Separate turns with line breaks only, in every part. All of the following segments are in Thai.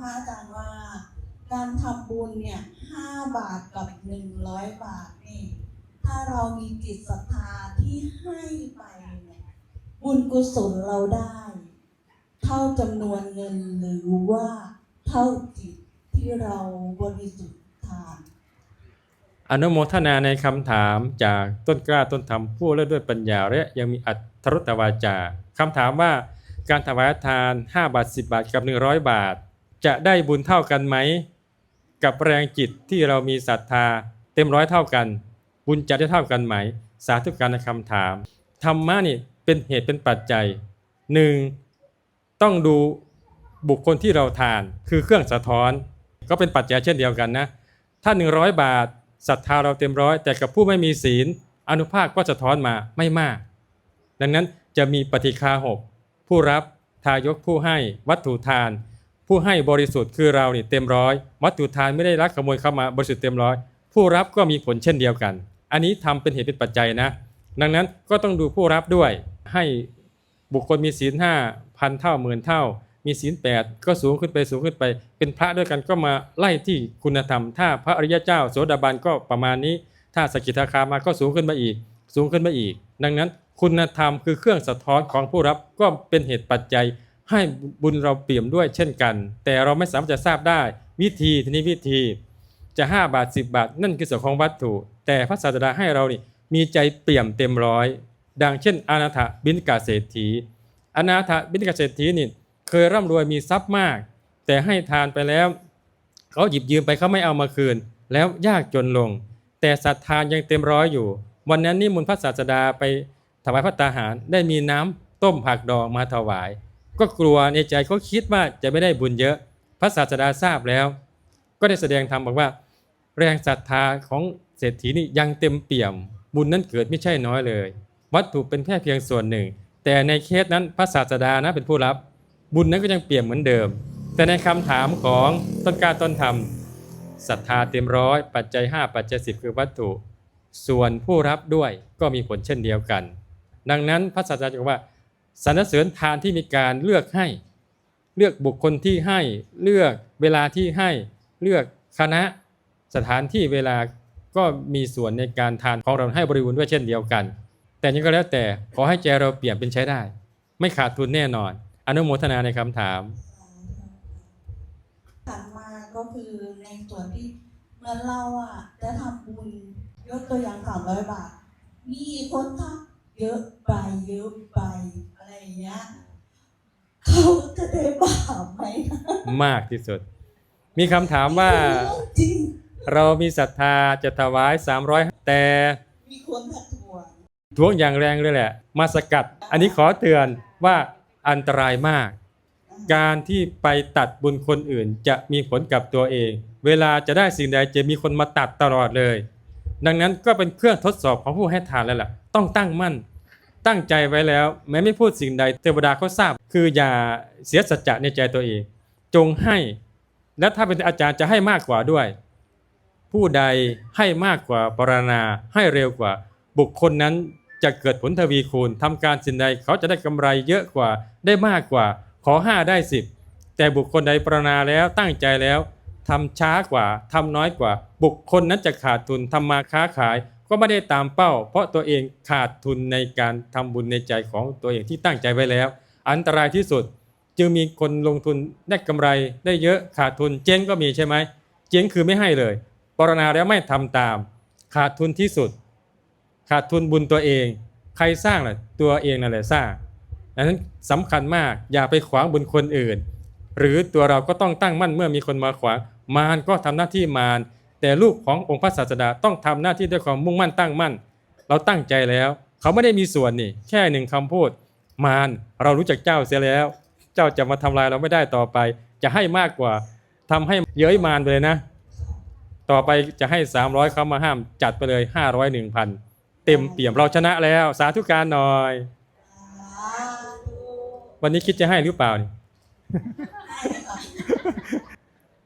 พระอาจารย์ว่า การทำบุญเนี่ยห้าบาทกับหนึ่งร้อยบาทนี่ถ้าเรามีจิตศรัทธาที่ให้ไปเนี่ยบุญกุศลเราได้ เท่าจำนวนเงินหรือว่าเท่าจิตที่เราบริสุทธิ์ทาน
อนุโมทนาในคำถามจากต้นกล้าต้นธรรมผู้เล่ด้วยปัญญาและยังมีอัตถรุตวาจาคำถามว่าการถวายทาน 5 บาท 10 บาทกับ 100 บาท จะได้บุญเท่ากันไหม กับแรงจิตที่เรามีศรัทธา เต็มร้อยเท่ากัน บุญจะได้เท่ากันไหม สาธุการในคำถามธรรมะนี่เป็นเหตุเป็นปัจจัยหนึ่งต้องดูบุคคลที่เราทาน คือเครื่องสะท้อน ก็เป็นปัจจัยเช่นเดียวกันนะ ถ้า 100 บาทศรัทธาเราเต็มร้อย แต่กับผู้ไม่มีศีล อนุภาคก็สะท้อนมาไม่มาก ดังนั้นจะมีปฏิคาหกผู้รับทายกผู้ให้วัตถุทาน ผู้ให้บริสุทธิ์คือเราเนี่เต็มร้อยวัตถุทานไม่ได้ลักขโมยเข้ามาบริสุทธิ์เต็มร้อยผู้รับก็มีผลเช่นเดียวกัน อันนี้ทำเป็นเหตุเป็นปัจจัยนะ ดังนั้นก็ต้องดูผู้รับด้วย ให้บุคคลมีศีลห้าพันเท่าหมื่นเท่า มีศีลแปดก็สูงขึ้นไปสูงขึ้นไป เป็นพระด้วยกันก็มาไล่ที่คุณธรรม ถ้าพระอริยเจ้าโสดาบันก็ประมาณนี้ ถ้าสกิทาคามาก็สูงขึ้นมาอีก สูงขึ้นมาอีก ดังนั้นคุณธรรมคือเครื่องสะท้อนของผู้รับก็เป็นเหตุปัจจัย ให้บุญเราเปี่ยมด้วยเช่นกัน แต่เราไม่สามารถจะทราบได้วิธีทีนี้วิธีจะ 5 บาท 10 บาท นั่นคือส่วนของวัตถุ แต่พระศาสดาให้เรานี่มีใจเปี่ยมเต็มร้อย ดังเช่น อนาถบินกาเศรษฐี อนาถบินกาเศรษฐีนี่เคยร่ำรวยมีทรัพย์มาก แต่ให้ทานไปแล้ว เขาหยิบยืมไปเขาไม่เอามาคืน แล้วยากจนลง แต่ศรัทธายังเต็มร้อยอยู่ วันนั้นนิมนต์พระศาสดาไปถวายพระตาหารได้มีน้ำต้มผักดองมาถวาย ก็กลัวในใจก็คิดว่าจะไม่ได้บุญเยอะ พระศาสดาทราบแล้ว ก็ได้แสดงธรรมบอกว่า แรงศรัทธาของเศรษฐีนี่ยังเต็มเปี่ยม บุญนั้นเกิดไม่ใช่น้อยเลย วัตถุเป็นแค่เพียงส่วนหนึ่ง แต่ในเคสนั้นพระศาสดานะเป็นผู้รับ บุญนั้นก็ยังเปี่ยมเหมือนเดิม แต่ในคำถามของต้นกาต้นธรรมศรัทธาเต็มร้อยปัจจัย 5 ปัจจัย 10 คือวัตถุ ส่วนผู้รับด้วยก็มีผลเช่นเดียวกัน ดังนั้นพระศาสดาจะบอกว่า สรรเสริญทานที่มีการเลือกให้ เลือกบุคคลที่ให้ เลือกเวลาที่ให้ เลือกคณะสถานที่เวลาก็มีส่วนในการทานของเราให้บริบูรณ์ด้วยเช่นเดียวกัน แต่ยังก็แล้วแต่ขอให้ใจเราเปลี่ยนเป็นใช้ได้ ไม่ขาดทุนแน่นอน อนุโมทนาในคำถาม
ถัดมาก็คือในส่วนที่เมื่อเราอะจะทำบุญยกตัวอย่างสามร้อยบาท มีคนทักเยอะไปเยอะไป อะไรอย่างเงี้ยเขาจะได้บาปไหมนะ
มากที่สุด มีคำถามว่า
จริง
เรามีศรัทธาจะถวาย 300 แต่
มีคนถักทวง
ทวงอย่างแรงเลยแหละ มาสกัด อันนี้ขอเตือนว่าอันตรายมาก การที่ไปตัดบุญคนอื่นจะมีผลกับตัวเอง เวลาจะได้สิ่งใดจะมีคนมาตัดตลอดเลย ดังนั้นก็เป็นเครื่องทดสอบของผู้ให้ทานแล้วล่ะ ต้องตั้งมั่น ตั้งใจไว้แล้ว แม้ไม่พูดสิ่งใดเทวดาเขาทราบ คืออย่าเสียสัจจะในใจตัวเอง จงให้ และถ้าเป็นอาจารย์จะให้มากกว่าด้วย ผู้ใดให้มากกว่าปรานาให้เร็วกว่า บุคคลนั้นจะเกิดผลทวีคูณทำการสิ่งใดเขาจะได้กำไรเยอะกว่าได้มากกว่า ขอห้าได้สิบแต่บุคคลใดปรานาแล้วตั้งใจแล้วทำช้ากว่าทำน้อยกว่า บุคคลนั้นจะขาดทุนทำมาค้าขาย ก็ไม่ได้ตามเป้า เพราะตัวเองขาดทุนในการทำบุญในใจของตัวเองที่ตั้งใจไว้แล้ว อันตรายที่สุดจึงมีคนลงทุนได้กำไรได้เยอะขาดทุนเจ๊งก็มีใช่ไหมเจ๊งคือไม่ให้เลยปรณาแล้วไม่ทำตาม ขาดทุนที่สุด ขาดทุนบุญตัวเอง ใครสร้างล่ะตัวเองนั่นแหละสร้างดังนั้นสำคัญมากอย่าไปขวางบุญคนอื่น หรือตัวเราก็ต้องตั้งมั่นเมื่อมีคนมาขวางมารก็ทำหน้าที่มาร แต่ลูกขององค์พระศาสดาต้องทำหน้าที่ด้วยความมุ่งมั่นตั้งมั่น เราตั้งใจแล้ว เขาไม่ได้มีส่วนนี่ แค่หนึ่งคำพูด มารเรารู้จักเจ้าเสียแล้ว เจ้าจะมาทำลายเราไม่ได้ต่อไป จะให้มากกว่าทำให้เย้ยมารไปเลยนะ ต่อไปจะให้ 300เขามาห้ามจัดไปเลย 500 1,000 เต็มเปี่ยมเราชนะแล้ว สาธุการหน่อย วันนี้คิดจะให้หรือเปล่านี่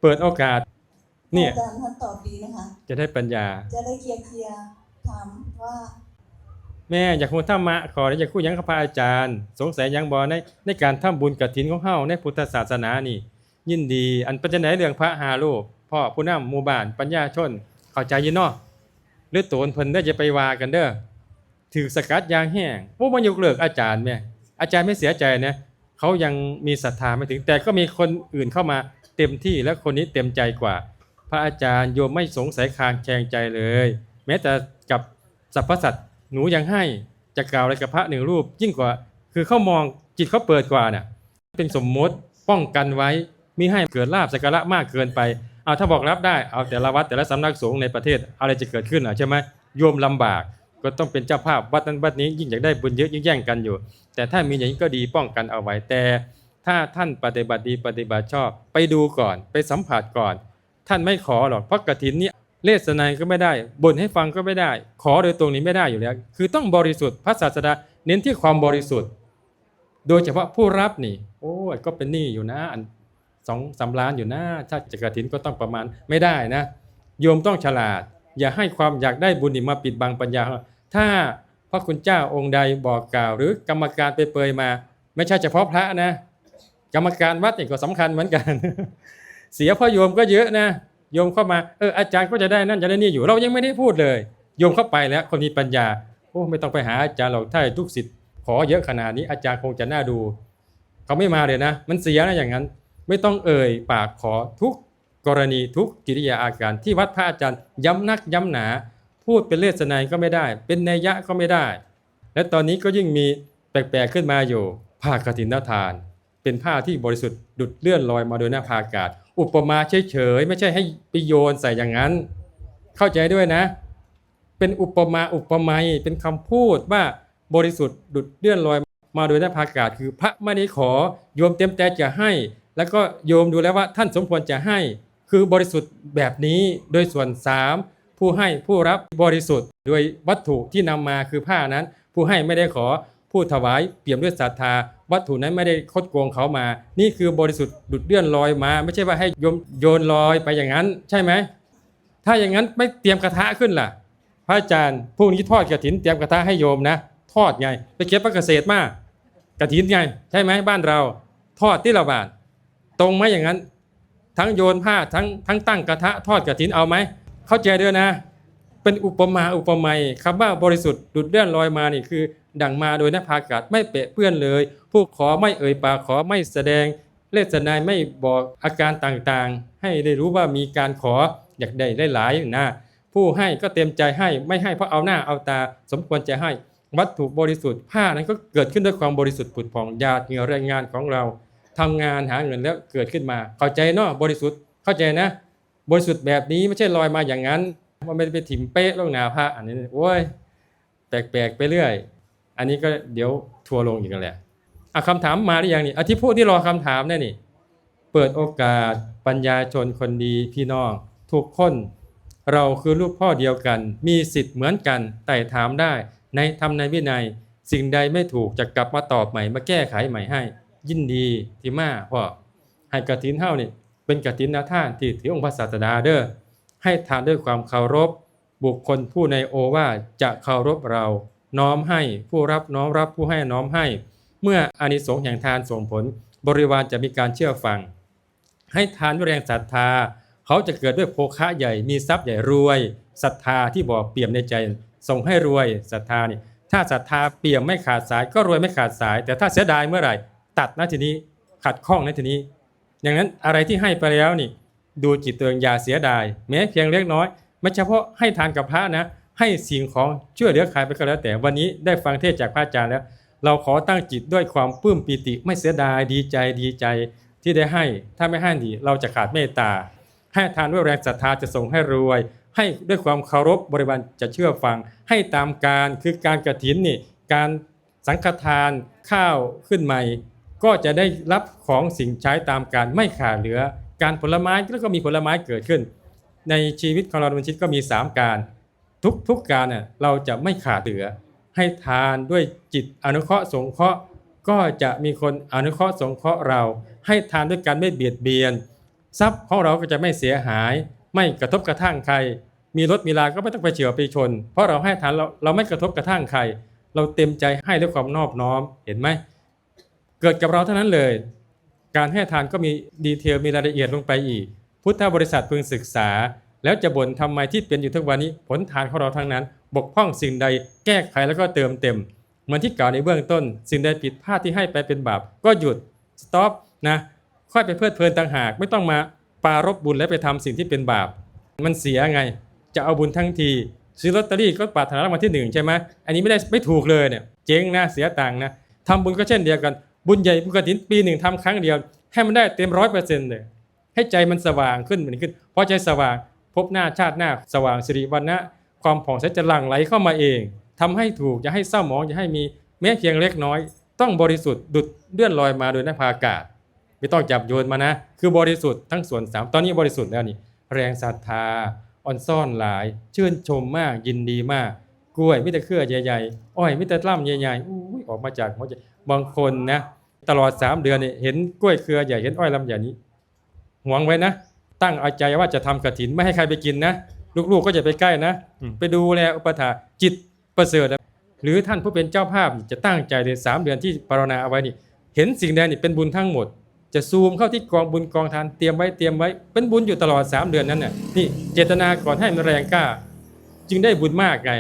เปิดโอกาส เนี่ย
อาจารย์ท่านตอบดีนะคะ
จะได้ปัญญา
จะได้เคลียร์เคลียร์ถามว่า
แม่อยากพูดธรรมะขอได้อยากพูดหยังกับพระอาจารย์ สงสัยหยังบอในในการทำบุญกับถินของเฮาในพุทธศาสนานี่ ยินดีอันเป็นจังไดเรื่องพระหารูปพ่อผู้นำหมู่บ้านปัญญาชน เข้าใจอยินเนาะหรือโตนเพิ่นได้อจะไปว่ากันเด้อถือสกัดยางแห้งโอ้มันยกเลิกอาจารย์แม่อาจารย์ไม่เสียใจนะเขายังมีศรัทธาไม่ถึงแต่ก็มีคนอื่นเข้ามาเต็มที่และคนนี้เต็มใจกว่า พระอาจารย์โยมไม่สงสัยคางแคงใจเลย แม้แต่กับสรรพสัตว์หนูยังให้จะกล่าวอะไรกับพระหนึ่งรูป ยิ่งกว่า คือเขามองจิตเขาเปิดกว่าน่ะเป็นสมมติป้องกันไว้มิให้เกิดลาบสักการะมากเกินไปเอาถ้าบอกรับได้เอาแต่ละวัดแต่ละสำนักสงฆ์ในประเทศอะไรจะเกิดขึ้นอะใช่ไหมโยมลำบากก็ต้องเป็นเจ้าภาพวัดนั้นวัดนี้ยิ่งอยากได้บุญเยอะยิ่งแย่งกันอยู่ แต่ถ้ามีอย่างนี้ก็ดีป้องกันเอาไว้แต่ ถ้าท่านปฏิบัติดีปฏิบัติชอบ ไปดูก่อนไปสัมผัสก่อน ท่านไม่ขอหรอกเพราะกฐินนี้เลสนายก็ไม่ได้บ่นให้ฟังก็ไม่ได้ ขอโดยตรงนี้ไม่ได้อยู่แล้ว คือต้องบริสุทธิ์พระศาสดาเน้นที่ความบริสุทธิ์ โดยเฉพาะผู้รับนี่ โอ้ยก็เป็นหนี้อยู่นะอันสองสามล้านอยู่นะถ้าจะกฐินก็ต้องประมาณไม่ได้นะ โยมต้องฉลาด อย่าให้ความอยากได้บุญนี่มาปิดบังปัญญา ถ้าพระคุณเจ้าองค์ใดบอกกล่าว หรือกรรมการไปเปยมา ไม่ใช่เฉพาะพระนะ กรรมการวัดนี่ก็สำคัญเหมือนกัน เสียพ่อโยมก็เยอะนะโยมเข้ามาเอออาจารย์ก็จะได้นั่นจะได้นี่อยู่ เรายังไม่ได้พูดเลย โยมเข้าไปแล้วคนมีปัญญาโอ้ไม่ต้องไปหาอาจารย์เราถ้าทุกสิทธิ์ขอเยอะขนาดนี้อาจารย์คงจะน่าดูเขาไม่มาเลยนะ มันเสียนะอย่างนั้น ไม่ต้องเอ่ยปากขอทุกกรณีทุกกิริยาอาการที่วัดพระอาจารย์ย้ำนักย้ำหนา พูดเป็นเลสนายก็ไม่ได้ เป็นนัยยะก็ไม่ได้ และตอนนี้ก็ยิ่งมีแปลกๆขึ้นมาอยู่ผ้ากฐินทาน เป็นผ้าที่บริสุทธิ์ดุดเลื่อนลอยมาโดยหน้าภาอากาศ อุปมาเฉยๆไม่ใช่ให้ไปโยนใส่อย่างนั้น เข้าใจด้วยนะ เป็นอุปมาอุปไมยเป็นคำพูดว่าบริสุทธิ์ดุดเลื่อนลอยมาโดยหน้าภากาศคือพระไม่ได้ขอโยมเต็มใจจะให้ แล้วก็โยมดูแล้วว่าท่านสมควรจะให้ คือบริสุทธิ์แบบนี้โดยส่วนสามผู้ให้ผู้รับบริสุทธิ์ โดยวัตถุที่นำมาคือผ้านั้น ผู้ให้ไม่ได้ขอผู้ถวายเปี่ยมด้วยศรัทธา วัตถุนั้นไม่ได้คดโกงเขามา นี่คือบริสุทธิ์ดุดเลื่อนลอยมา ไม่ใช่ว่าให้โยมโยนลอยไปอย่างนั้น ใช่ไหม ถ้าอย่างนั้นไม่เตรียมกระทะขึ้นล่ะ พระอาจารย์ผู้นี้ทอดกระถินเตรียมกระทะให้โยมนะ ทอดไง ไปเก็บพระเกษตรมากระถินไง ใช่ไหมบ้านเรา ทอดที่ละบาทตรงไหมอย่างนั้น ทั้งโยนผ้าทั้งทั้งตั้งกระทะทอดกระถินเอาไหมเข้าใจด้วยนะ เป็นอุปมาอุปไมยคำว่าบริสุทธิ์ดุดเลื่อนลอยมานี่คือ ดังมาโดยนภาอากาศไม่เปะเปื้อนเลย ผู้ขอไม่เอ่ยปากขอไม่แสดงเลสนายไม่บอกอาการต่างๆ ให้ได้รู้ว่ามีการขออยากได้ได้หลายๆนะผู้ให้ก็เต็มใจให้ไม่ให้เพราะเอาหน้าเอาตา สมควรจะให้ วัตถุบริสุทธิ์ผ้านั้นก็เกิดขึ้นด้วยความบริสุทธิ์ผุดผ่องหยาดเหงื่อแรงงานของเราทำงานหาเงินแล้วเกิดขึ้นมา เข้าใจเนาะบริสุทธิ์เข้าใจนะ บริสุทธิ์แบบนี้ไม่ใช่ลอยมาอย่างนั้นมันไม่ได้ไปถิ่มเป๊ะลงหนาผ้าอันนี้โอ้ยแปลกๆไปเรื่อย อันนี้ก็เดี๋ยวทัวร์ลงอีกแล้วแหละอะคำถามมาหรือยังนี่อทิตย์พูดที่รอคำถามเนี่ยนี่ เปิดโอกาสปัญญาชนคนดีพี่น้องทุกคนเราคือลูกพ่อเดียวกัน มีสิทธิ์เหมือนกันไต่ถามได้ ในธรรมในวินัย สิ่งใดไม่ถูกจะกลับมาตอบใหม่มาแก้ไขใหม่ให้ ยินดีที่มาพ่อให้กฐินเท่านี่เป็นกฐินนาท่านที่ถือองค์พระศาสดาเด้อให้ทานด้วยความเคารพ บุคคลผู้ในโอวาจะเคารพเรา น้อมให้ ผู้รับน้อมรับผู้ให้น้อมให้ เมื่ออานิสงส์แห่งทานส่งผล บริวารจะมีการเชื่อฟัง ให้ทานด้วยแรงศรัทธา เขาจะเกิดด้วยโภคะใหญ่มีทรัพย์ใหญ่รวยศรัทธาที่บอกเปี่ยมในใจส่งให้รวยศรัทธานี่ถ้าศรัทธาเปี่ยมไม่ขาดสาย ก็รวยไม่ขาดสาย แต่ถ้าเสียดายเมื่อไหร่ ตัดนะทีนี้ขัดข้องนะทีนี้ อย่างนั้นอะไรที่ให้ไปแล้วนี่ ดูจิตตัวเองอย่าเสียดาย แม้เพียงเล็กน้อยไม่เฉพาะให้ทานกับพระนะ ให้สิ่งของช่วยเหลือใครไปก็แล้ว แต่วันนี้ได้ฟังเทศจากพระอาจารย์แล้ว เราขอตั้งจิตด้วยความปลื้มปีติ ไม่เสียดายดีใจดีใจที่ได้ให้ ถ้าไม่ให้ดีเราจะขาดเมตตา ให้ทานด้วยแรงศรัทธาจะส่งให้รวย ให้ด้วยความเคารพบริวารจะเชื่อฟัง ให้ตามการคือการกระถินนี่การสังฆทานข้าวขึ้นใหม่ ก็จะได้รับของสิ่งใช้ตามการไม่ขาดเหลือ การผลไม้แล้วก็มีผลไม้เกิดขึ้น ในชีวิตของเราดำเนินชีวิตก็มี 3 การ ทุกทุกการน่ะเราจะไม่ขาดเหลือ ให้ทานด้วยจิตอนุเคราะห์สงเคราะห์ก็จะมีคนอนุเคราะห์สงเคราะห์เรา ให้ทานด้วยการไม่เบียดเบียน ทรัพย์ของเราก็จะไม่เสียหาย ไม่กระทบกระทั่งใคร มีรถมีลาก็ไม่ต้องไปเฉียวไปชน เพราะเราให้ทานเราเราไม่กระทบกระทั่งใคร เราเต็มใจให้ด้วยความนอบน้อมเห็นไหมเกิดกับเราเท่านั้นเลย การให้ทานก็มีดีเทลมีรายละเอียดลงไปอีก พุทธบริษัทพึงศึกษา แล้วจะบ่นทำไมที่เป็นอยู่ทุกวันนี้ ผลทานของเราทั้งนั้น บกพร่องสิ่งใดแก้ไขแล้วก็เติมเต็มเหมือนที่กล่าวในเบื้องต้น สิ่งใดผิดพลาดที่ให้ไปเป็นบาป ก็หยุดสต็อปนะค่อยไปเพลิดเพลินต่างหาก ไม่ต้องมาปารบบุญและไปทำสิ่งที่เป็นบาป มันเสียไง จะเอาบุญทั้งทีซื้อลอตเตอรี่ก็ปรารถนารางวัลที่หนึ่งใช่ไหมอันนี้ไม่ได้ไม่ถูกเลยเนี่ยเจ๊งนะเสียตังค์นะทำบุญก็เช่นเดียวกัน บุญใหญ่บุญกฐินปีหนึ่งทำครั้งเดียว ให้มันได้เต็มร้อยเปอร์เซ็นต์เลยให้ใจมันสว่างขึ้นมันขึ้นเพราะใจสว่าง พบหน้าชาติหน้าสว่างสิริวันนะความผ่องใสจะหลั่งไหลเข้ามาเองทำให้ถูกอย่าให้เศร้าหมองอย่าให้มีแม้เพียงเล็กน้อย ต้องบริสุทธิ์ดุดเลื่อนลอยมาโดยนภาอากาศ ไม่ต้องจับโยนมานะ คือบริสุทธิ์ทั้งส่วนสามตอนนี้บริสุทธิ์แล้วนี่แรงศรัทธาอ่อนซ่อนหลาย ชื่นชมมากยินดีมาก กล้วยมิตรเครือใหญ่ๆอ้อยมิตรล่ำใหญ่ๆอุ้ยออกมาจากหัวใจบางคนนะ ตลอด 3 เดือนเนี่ยเห็นกล้วยเครือใหญ่เห็นอ้อยลำใหญ่นี้หวงไว้นะ ตั้งเอาใจว่าจะทำกระถินไม่ให้ใครไปกินนะลูกๆก็จะไปใกล้นะอืมไปดูแลอุปถาจิตประเสริฐนะหรือท่านผู้เป็นเจ้าภาพจะตั้งใจในสามเดือนที่ปรารถนาเอาไว้นี่ เห็นสิ่งใดนี่เป็นบุญทั้งหมด จะซูมเข้าที่กองบุญกองทานเตรียมไว้เตรียมไว้ เป็นบุญอยู่ตลอด 3 เดือนนั้นน่ะนี่เจตนาก่อนให้มันแรงกล้า จึงได้บุญมากไง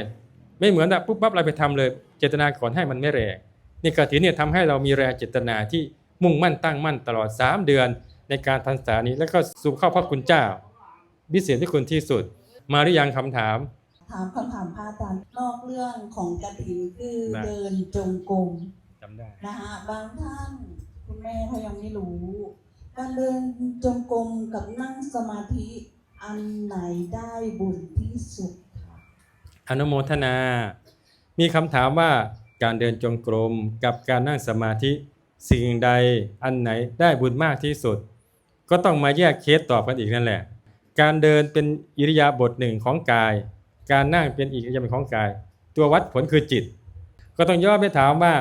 ไม่เหมือนแบบปุ๊บปั๊บเราไปทำเลย เจตนาก่อนให้มันไม่แรงนี่กฐินเนี่ยทำให้เรามีแรงเจตนาที่มุ่งมั่นตั้งมั่นตลอด 3 เดือน ในการพรรษานี้ แล้วก็ซูมเข้าพระคุณเจ้าพิเศษที่คุณที่สุด มาหรือยังคำถาม
ถามคำถามพระอาจารย์นอกเรื่องของกฐินคือ
นะ
เดินจงกรม
จำได้
นะคะบางท่านคุณแม่เขายังไม่รู้ การเดินจงกรมกับนั่งสมาธิอันไหนได้บุญที่สุดคะ
อนุโมทนา มีคำถามว่าการเดินจงกรมกับการนั่งสมาธิ สิ่งใดอันไหนได้บุญมากที่สุด ก็ต้องมาแยกเคสตอบกันอีกนั่นแหละ การเดินเป็นอิริยาบถหนึ่งของกาย การนั่งเป็นอีกอิริยาบถของกาย ตัววัดผลคือจิต ก็ต้องย้อไปถามว่า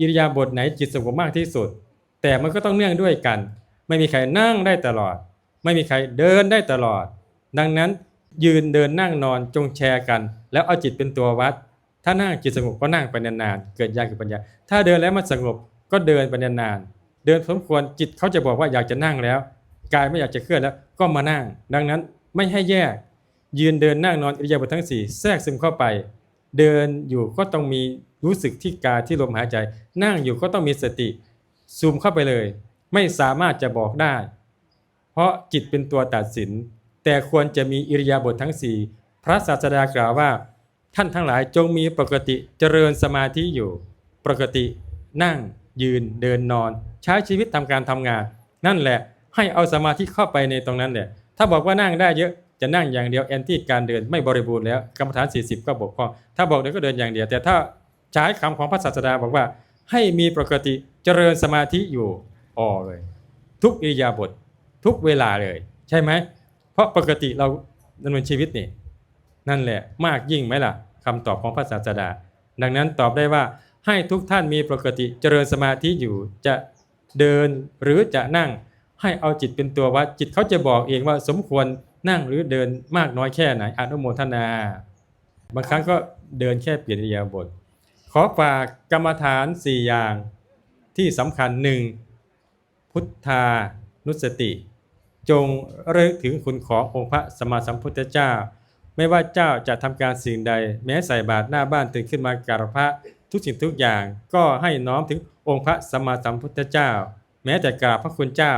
อิริยาบถไหนจิตสงบมากที่สุด แต่มันก็ต้องเนื่องด้วยกัน ไม่มีใครนั่งได้ตลอด ไม่มีใครเดินได้ตลอด ดังนั้นยืนเดินนั่งนอนจงแชร์กัน แล้วเอาจิตเป็นตัววัด ถ้านั่งจิตสงบก็นั่งไปนานๆเกิดญาณเกิดปัญญา ถ้าเดินแล้วมันสงบก็เดินไปนานๆ เดินสมควรจิตเขาจะบอกว่าอยากจะนั่งแล้วกายไม่อยากจะเคลื่อนแล้วก็มานั่ง ดังนั้นไม่ให้แยก ยืนเดินนั่งนอนอิริยาบถทั้งสี่แทรกซึมเข้าไป เดินอยู่ก็ต้องมีรู้สึกที่กายที่ลมหายใจ นั่งอยู่ก็ต้องมีสติซูมเข้าไปเลย ไม่สามารถจะบอกได้ เพราะจิตเป็นตัวตัดสิน แต่ควรจะมีอิริยาบถทั้งสี่พระศาสดากล่าวว่า ท่านทั้งหลายจงมีปกติเจริญสมาธิอยู่ ปกติ นั่ง ยืนเดินนอน ใช้ชีวิตทำการทำงาน นั่นแหละให้เอาสมาธิเข้าไปในตรงนั้นแหละถ้าบอกว่านั่งได้เยอะจะนั่งอย่างเดียวแอนตี้การเดินไม่บริบูรณ์แล้วกรรมฐาน 40 ก็บกพร่องถ้าบอกเดินก็เดินอย่างเดียว แต่ถ้าใช้คำของพระศาสดาบอกว่า ให้มีปกติเจริญสมาธิอยู่อ๋อเลย ทุกอิริยาบถทุกเวลาเลย ใช่ไหม เพราะปกติเราดำเนินชีวิตนี่นั่นแหละมากยิ่งไหมล่ะคำตอบของพระศาสดา ดังนั้นตอบได้ว่าให้ทุกท่านมีปกติเจริญสมาธิอยู่จะ เดินหรือจะนั่ง ให้เอาจิตเป็นตัววัดจิตเขาจะบอกเองว่าสมควรนั่งหรือเดินมากน้อยแค่ไหนอนุโมทนา บางครั้งก็เดินแค่เปลี่ยนอิยาบถขอฝากกรรมฐาน 4 อย่างที่สำคัญหนึ่งพุทธานุสติ จงระลึกถึงคุณขององค์พระสมมาสัมพุทธเจ้า ไม่ว่าเจ้าจะทำการสิ่งใด แม้ใส่บาตรหน้าบ้านตื่นขึ้นมากราบพระทุกสิ่งทุกอย่างก็ให้น้อมถึง องค์พระสัมมาสัมพุทธเจ้า แม้แต่กราบพระคุณเจ้า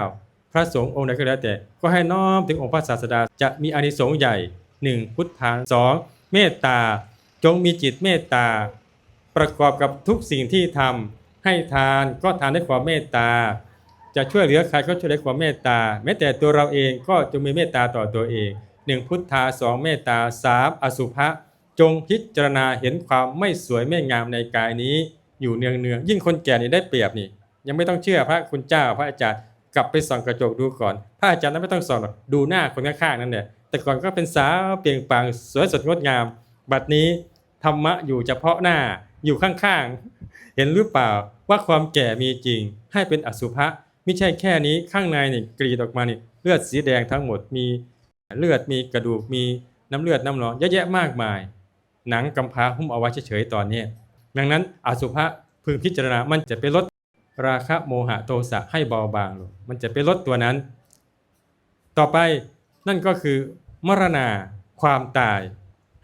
พระสงฆ์องค์ใดก็แล้วแต่ ก็ให้น้อมถึงองค์พระศาสดาจะมีอานิสงส์ใหญ่ 1. พุทธาสองเมตตา จงมีจิตเมตตา ประกอบกับทุกสิ่งที่ทำให้ทานก็ทานด้วยความเมตตา จะช่วยเหลือใครก็ช่วยด้วยความเมตตา แม้แต่ตัวเราเองก็จงมีเมตตาต่อตัวเองหนึ่งพุทธาสองเมตตาสามอสุภะจงพิจารณาเห็นความไม่สวยไม่งามในกายนี้ อยู่เนืองเนืองๆยิ่งคนแก่นี่ได้เปรียบนี่ ยังไม่ต้องเชื่อพระคุณเจ้าพระอาจารย์กลับไปส่องกระจกดูก่อน พระอาจารย์นั้นไม่ต้องส่องหรอกดูหน้าคนข้างๆนั่นแหละแต่ก่อนก็เป็นสาวเปลี่ยงปลั่งสวยสดงดงาม บัดนี้ธรรมะอยู่เฉพาะหน้าอยู่ข้างๆ เห็นหรือเปล่าว่าความแก่มีจริง ให้เป็นอสุภะไม่ใช่แค่นี้ข้างในนี่กรีดออกมานี่เลือดสีแดงทั้งหมดมีเลือดมีกระดูกมีน้ำเลือดน้ำหนองเยอะแยะมากมาย หนังกำพร้าหุ้มเอาไว้เฉยๆตอนนี้ ดังนั้นอสุภะพึงพิจารณามันจะไปลดราคะโมหะโทสะให้เบาบางลงมันจะไปลดตัวนั้น ต่อไปนั่นก็คือ มรณาความตาย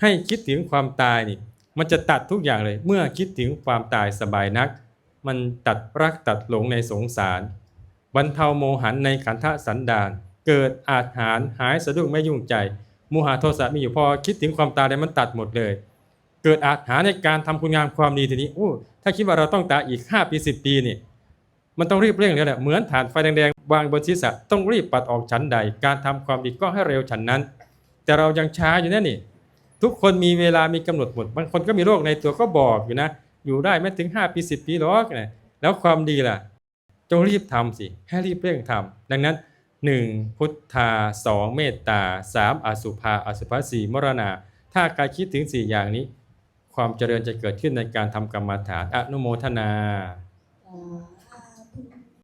ให้คิดถึงความตายนี่มันจะตัดทุกอย่างเลย เมื่อคิดถึงความตายสบายนัก มันตัดรักตัดหลงในสงสารบรรเทาโมหันในขันธสันดาน เกิดอาถรรพ์หายสะดุ้งไม่ยุ่งใจโมหะโทสะมีอยู่พอคิดถึงความตายเนี่ยมันตัดหมดเลย กิดอาถรรพ์ในการทำคุณงามความดีทีนี้โอ้ถ้าคิดว่าเราต้องตายอีก 5 ปี 10 ปีนี่มันต้องรีบเร่งแล้วแหละเหมือนฐานไฟแดงๆวางบนศีรษะต้องรีบปัดออกชั้นใด การทำความดีก็ให้เร็วฉันนั้น แต่เรายังช้าอยู่นั่นนี่ ทุกคนมีเวลามีกำหนดหมดบางคนก็มีโรคในตัวก็บอกอยู่นะ อยู่ได้ไม่ถึง 5 ปี 10 ปีหรอกนะแล้วความดีล่ะ จงรีบทำสิให้รีบเร่งทำดังนั้น 1. พุทธา 2. เมตตา 3. อสุภาอสุภาสีมรณา ถ้าการคิดถึง 4 อย่างนี้ ความเจริญจะเกิดขึ้นในการทำกรรมฐานอนุโมทนา
สา